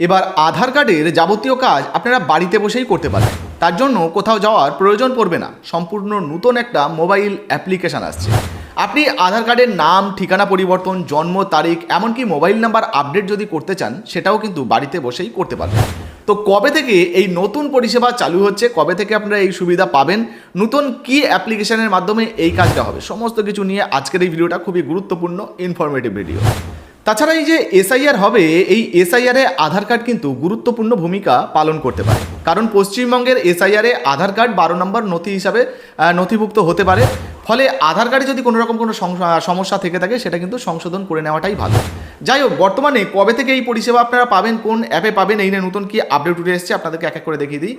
এবার আধার কার্ডের যাবতীয় কাজ আপনারা বাড়িতে বসেই করতে পারেন। তার জন্য কোথাও যাওয়ার প্রয়োজন পড়বে না। সম্পূর্ণ নতুন একটা মোবাইল অ্যাপ্লিকেশান আসছে। আপনি আধার কার্ডের নাম, ঠিকানা পরিবর্তন, জন্ম, তারিখ, এমনকি মোবাইল নাম্বার আপডেট যদি করতে চান, সেটাও কিন্তু বাড়িতে বসেই করতে পারবেন। তো কবে থেকে এই নতুন পরিষেবা চালু হচ্ছে? কবে থেকে আপনারা এই সুবিধা পাবেন? নতুন কি অ্যাপ্লিকেশনের মাধ্যমে এই কাজটা হবে? সমস্ত কিছু নিয়ে আজকের এই ভিডিওটা খুবই গুরুত্বপূর্ণ ইনফরমেটিভ ভিডিও তাছাড়া এই যে এসআইআর হবে, এই এসআইআরে আধার কার্ড কিন্তু গুরুত্বপূর্ণ ভূমিকা পালন করতে পারে। কারণ পশ্চিমবঙ্গের এসআইআরে আধার কার্ড বারো নম্বর নথি হিসাবে নথিভুক্ত হতে পারে। ফলে আধার কার্ডে যদি কোনো রকম কোনো সমস্যা থেকে থাকে, সেটা কিন্তু সংশোধন করে নেওয়াটাই ভালো। যাই হোক, বর্তমানে কবে থেকে এই পরিষেবা আপনারা পাবেন, কোন অ্যাপে পাবেন, এই নিয়ে নতুন কি আপডেট উঠে এসেছে আপনাদেরকে এক এক করে দেখিয়ে দিই।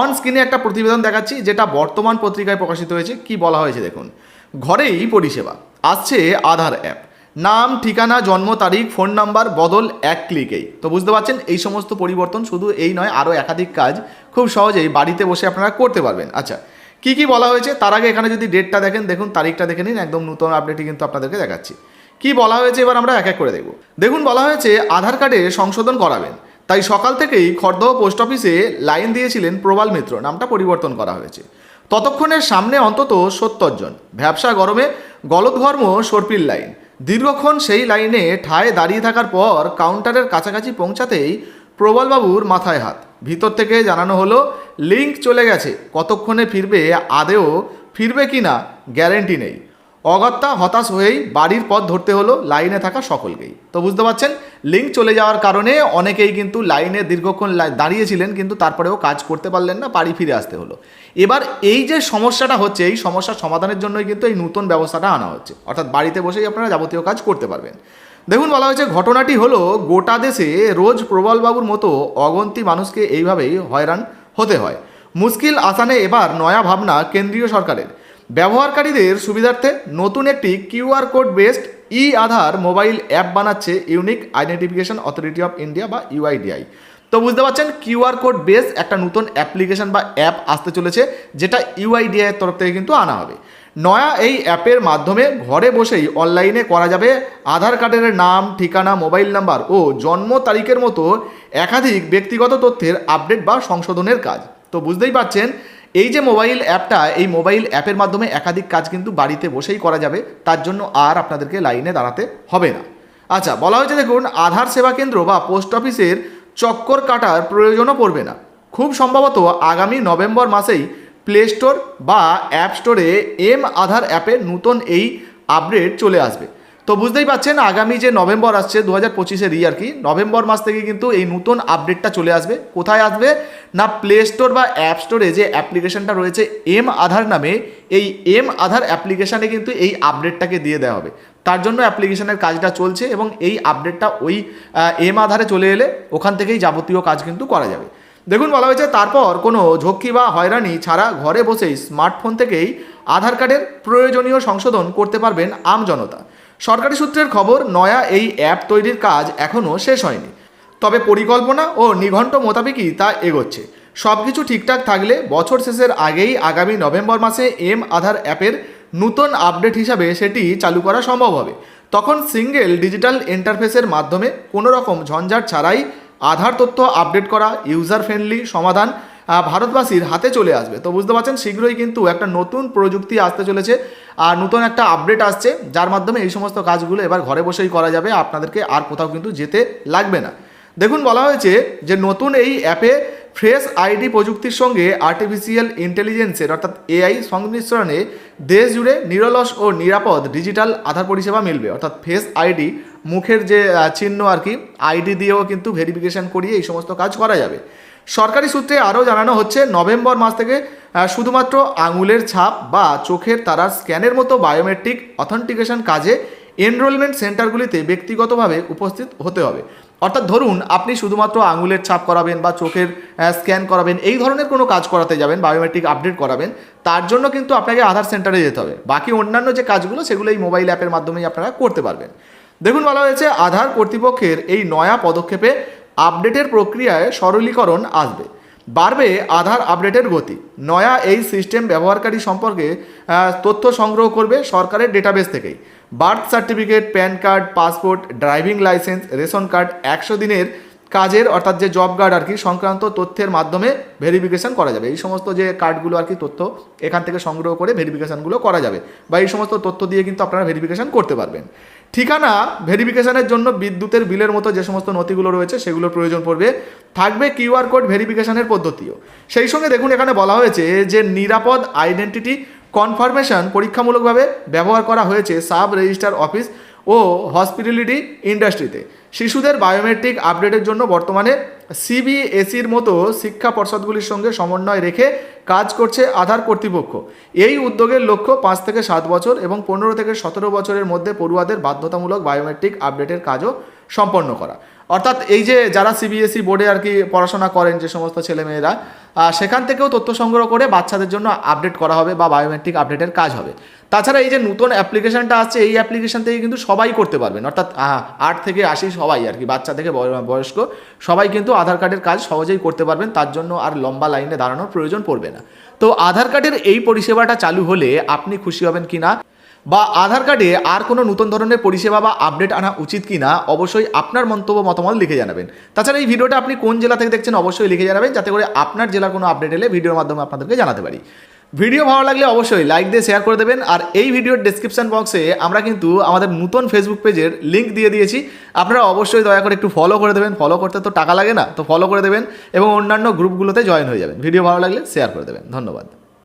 অন স্ক্রিনে একটা প্রতিবেদন দেখাচ্ছি, যেটা বর্তমান পত্রিকায় প্রকাশিত হয়েছে। কি বলা হয়েছে দেখুন। ঘরেই পরিষেবা। আসছে আধার অ্যাপ নাম, ঠিকানা, জন্ম তারিখ, ফোন নাম্বার, বদল এক ক্লিকেই তো বুঝতে পারছেন? এই সমস্ত পরিবর্তন শুধু এই নয়, আরও একাধিক কাজ খুব সহজেই বাড়িতে বসে আপনারা করতে পারবেন। আচ্ছা কি কি বলা হয়েছে? তার আগে এখানে যদি ডেটটা দেখেন, দেখুন তারিখটা দেখে নিন, একদম নতুন আপডেটই কিন্তু আপনাদেরকে দেখাচ্ছি। কি বলা হয়েছে? এবার আমরা এক এক করে দেখব। দেখুন, বলা হয়েছে, আধার কার্ডে সংশোধন করাবেন। তাই সকাল থেকেই খড়দহ পোস্ট অফিসে লাইন দিয়েছিলেন প্রবাল মিত্র, নামটা পরিবর্তন করা হয়েছে। ততক্ষণের সামনে অন্তত সত্তর জন। ভ্যাবসা গরমে গলদঘর্ম সর্পিল লাইন দীর্ঘক্ষণ সেই লাইনে ঠায় দাঁড়িয়ে থাকার পর কাউন্টারের কাছাকাছি পৌঁছাতেই প্রবলবাবুর মাথায় হাত। ভিতর থেকে জানানো হলো লিঙ্ক চলে গেছে। কতক্ষণে ফিরবে? আদেও ফিরবে কি না? গ্যারেন্টি নেই। অগত্যা হতাশ হয়েই বাড়ির পথ ধরতে হলো লাইনে থাকা সকলকেই। তো বুঝতে পারছেন? লিঙ্ক চলে যাওয়ার কারণে অনেকেই কিন্তু লাইনে দীর্ঘক্ষণ দাঁড়িয়েছিলেন, কিন্তু তারপরেও কাজ করতে পারলেন না, বাড়ি ফিরে আসতে হলো। এবার এই যে সমস্যাটা হচ্ছে, এই সমস্যার সমাধানের জন্যই কিন্তু এই নতুন ব্যবস্থাটা আনা হচ্ছে। অর্থাৎ বাড়িতে বসেই আপনারা যাবতীয় কাজ করতে পারবেন। দেখুন, বলা হয়েছে ঘটনাটি হলো গোটা দেশে রোজ প্রবলবাবুর মতো অগন্তি মানুষকে এইভাবেই হয়রান হতে হয়। মুশকিল আসানে এবার নয়া ভাবনা কেন্দ্রীয় সরকারের। ব্যবহারকারীদের সুবিধার্থে নতুন একটি QR code based e Aadhaar mobile app বানাচ্ছে unique identification authority of India বা ইউআইডিআই তো বুঝতে পারছেন কিউআর কোড বেস একটা নতুন অ্যাপ্লিকেশন বা অ্যাপ আসতে চলেছে, যেটা ইউআইডিআই এর তরফ থেকে কিন্তু আনা হবে। নয়া এই অ্যাপের মাধ্যমে ঘরে বসেই অনলাইনে করা যাবে আধার কার্ডের নাম, ঠিকানা, মোবাইল নাম্বার ও জন্ম তারিখের মতো একাধিক ব্যক্তিগত তথ্যের আপডেট বা সংশোধনের কাজ। তো বুঝতেই পারছেন এই যে মোবাইল অ্যাপটা, এই মোবাইল অ্যাপের মাধ্যমে একাধিক কাজ কিন্তু বাড়িতে বসেই করা যাবে, তার জন্য আর আপনাদেরকে লাইনে দাঁড়াতে হবে না। আচ্ছা বলা হয়েছে দেখুন, আধার সেবা কেন্দ্র বা পোস্ট অফিসের চক্কর কাটার প্রয়োজনও পড়বে না। খুব সম্ভবত আগামী নভেম্বর মাসেই প্লে স্টোর বা অ্যাপ স্টোরে এম আধার অ্যাপের নতুন এই আপডেট চলে আসবে। তো বুঝতেই পাচ্ছেন, আগামী যে নভেম্বর আসছে দু হাজার পঁচিশের আর কি, নভেম্বর মাস থেকে কিন্তু এই নতুন আপডেটটা চলে আসবে। কোথায় আসবে? না প্লে স্টোর বা অ্যাপ স্টোরে যে অ্যাপ্লিকেশনটা রয়েছে এম আধার নামে, এই এম আধার অ্যাপ্লিকেশানে কিন্তু এই আপডেটটাকে দিয়ে দেওয়া হবে। তার জন্য অ্যাপ্লিকেশনের কাজটা চলছে এবং এই আপডেটটা ওই এম আধারে চলে এলে ওখান থেকেই যাবতীয় কাজ কিন্তু করা যাবে। দেখুন বলা হয়েছে, তারপর কোনো ঝক্কি বা হয়রানি ছাড়া ঘরে বসেই স্মার্টফোন থেকেই আধার কার্ডের প্রয়োজনীয় সংশোধন করতে পারবেন আম জনতা। সরকারি সূত্রের খবর, নয়া এই অ্যাপ তৈরির কাজ এখনও শেষ হয়নি। তবে পরিকল্পনা ও নিঘণ্ট মোতাবেকই তা এগোচ্ছে। সব কিছু ঠিকঠাক থাকলে বছর শেষের আগেই আগামী নভেম্বর মাসে এম আধার অ্যাপের নতুন আপডেট হিসাবে সেটি চালু করা সম্ভব হবে। তখন সিঙ্গেল ডিজিটাল ইন্টারফেসের মাধ্যমে কোনো রকম ঝঞ্ঝাট ছাড়াই আধার তথ্য আপডেট করা, ইউজার ফ্রেন্ডলি সমাধান ভারতবাসীর হাতে চলে আসবে। তো বুঝতে পারছেন, শীঘ্রই কিন্তু একটা নতুন প্রযুক্তি আসতে চলেছে আর নতুন একটা আপডেট আসছে, যার মাধ্যমে এই সমস্ত কাজগুলো এবার ঘরে বসেই করা যাবে। আপনাদেরকে আর কোথাও কিন্তু যেতে লাগবে না। দেখুন, বলা হয়েছে যে নতুন এই অ্যাপে ফ্রেশ আইডি প্রযুক্তির সঙ্গে আর্টিফিশিয়াল ইন্টেলিজেন্সের অর্থাৎ এআই সংমিশ্রণে দেশ জুড়ে নিরলস ও নিরাপদ ডিজিটাল আধার পরিষেবা মিলবে। অর্থাৎ ফেস আইডি মুখের যে চিহ্ন আর কি আইডি দিয়েও কিন্তু ভেরিফিকেশন করিয়ে এই সমস্ত কাজ করা যাবে। সরকারি সূত্রে আরও জানানো হচ্ছে, নভেম্বর মাস থেকে শুধুমাত্র আঙুলের ছাপ বা চোখের তারার স্ক্যানের মতো বায়োমেট্রিক অথেন্টিকেশন কাজে এনরোলমেন্ট সেন্টারগুলিতে ব্যক্তিগতভাবে উপস্থিত হতে হবে। অর্থাৎ ধরুন, আপনি শুধুমাত্র আঙুলের ছাপ করাবেন বা চোখের স্ক্যান করাবেন, এই ধরনের কোনো কাজ করাতে যাবেন, বায়োমেট্রিক আপডেট করাবেন, তার জন্য কিন্তু আপনাকে আধার সেন্টারে যেতে হবে। বাকি অন্যান্য যে কাজগুলো, সেগুলো এই মোবাইল অ্যাপের মাধ্যমেই আপনারা করতে পারবেন। দেখুন, বলা হয়েছে, আধার কর্তৃপক্ষের এই নয়া পদক্ষেপে আপডেটের প্রক্রিয়ায় সরলীকরণ আসবে। বাড়বে আধার আপডেটের গতি। নয়া এই সিস্টেম ব্যবহারকারী সম্পর্কে তথ্য সংগ্রহ করবে সরকারের ডেটাবেস থেকেই। Birth certificate, PAN card, passport, driving licence, ration card একশো দিনের কাজের, অর্থাৎ যে জব কার্ড আর কি, সংক্রান্ত তথ্যের মাধ্যমে ভেরিফিকেশন করা যাবে। এই সমস্ত যে কার্ডগুলো আর কি তথ্য, এখান থেকে সংগ্রহ করে ভেরিফিকেশানগুলো করা যাবে বা এই সমস্ত তথ্য দিয়ে কিন্তু আপনারা ভেরিফিকেশান করতে পারবেন। ঠিকানা ভেরিফিকেশানের জন্য বিদ্যুতের বিলের মতো যে সমস্ত নথিগুলো রয়েছে সেগুলোর প্রয়োজন পড়বে। থাকবে কিউআর কোড ভেরিফিকেশানের পদ্ধতিও। সেই সঙ্গে দেখুন, এখানে বলা হয়েছে যে নিরাপদ আইডেন্টিটি কনফার্মেশন পরীক্ষামূলকভাবে ব্যবহার করা হয়েছে। সাব রেজিস্ট্রার অফিস ও হসপিটালিটি ইন্ডাস্ট্রিতে। শিশুদের বায়োমেট্রিক আপডেটের জন্য বর্তমানে সিবিএসির মতো শিক্ষা পর্ষদগুলির সঙ্গে সমন্বয় রেখে কাজ করছে আধার কর্তৃপক্ষ। এই উদ্যোগের লক্ষ্য পাঁচ থেকে সাত বছর এবং পনেরো থেকে সতেরো বছরের মধ্যে পড়ুয়াদের বাধ্যতামূলক বায়োমেট্রিক আপডেটের কাজও সম্পন্ন করা। অর্থাৎ এই যে যারা সিবিএসই বোর্ডে আর কি পড়াশোনা করেন যে সমস্ত ছেলেমেয়েরা সেখান থেকেও তথ্য সংগ্রহ করে বাচ্চাদের জন্য আপডেট করা হবে বা বায়োমেট্রিক আপডেটের কাজ হবে। তাছাড়া এই যে নতুন অ্যাপ্লিকেশনটা আসছে, এই অ্যাপ্লিকেশন থেকে কিন্তু সবাই করতে পারবেন। অর্থাৎ আট থেকে আশি সবাই আর কি, বাচ্চা থেকে বয়- বয়স্ক, সবাই কিন্তু আধার কার্ডের কাজ সহজেই করতে পারবেন, তার জন্য আর লম্বা লাইনে দাঁড়ানোর প্রয়োজন পড়বে না। তো আধার কার্ডের এই পরিষেবাটা চালু হলে আপনি খুশি হবেন কি না বা আধার কার্ডে আর কোনো নতুন ধরনের পরিষেবা বা আপডেট আনা উচিত কি না অবশ্যই আপনার মন্তব্য মতামত লিখে জানাবেন। তাছাড়া এই ভিডিওটা আপনি কোন জেলা থেকে দেখছেন অবশ্যই লিখে জানাবেন, যাতে করে আপনার জেলার কোনো আপডেট এলে ভিডিওর মাধ্যমে আপনাদেরকে জানাতে পারি। ভিডিও ভালো লাগলে অবশ্যই লাইক দিয়ে শেয়ার করে দেবেন, আর এই ভিডিওর ডেসক্রিপশন বক্সে আমরা কিন্তু আমাদের নতুন ফেসবুক পেজের লিঙ্ক দিয়ে দিয়েছি। আপনারা অবশ্যই দয়া করে একটু ফলো করে দেবেন ফলো করতে তো টাকা লাগে না, তো ফলো করে দেবেন এবং অন্যান্য গ্রুপগুলোতে জয়েন হয়ে যাবেন। ভিডিও ভালো লাগলে শেয়ার করে দেবেন। ধন্যবাদ।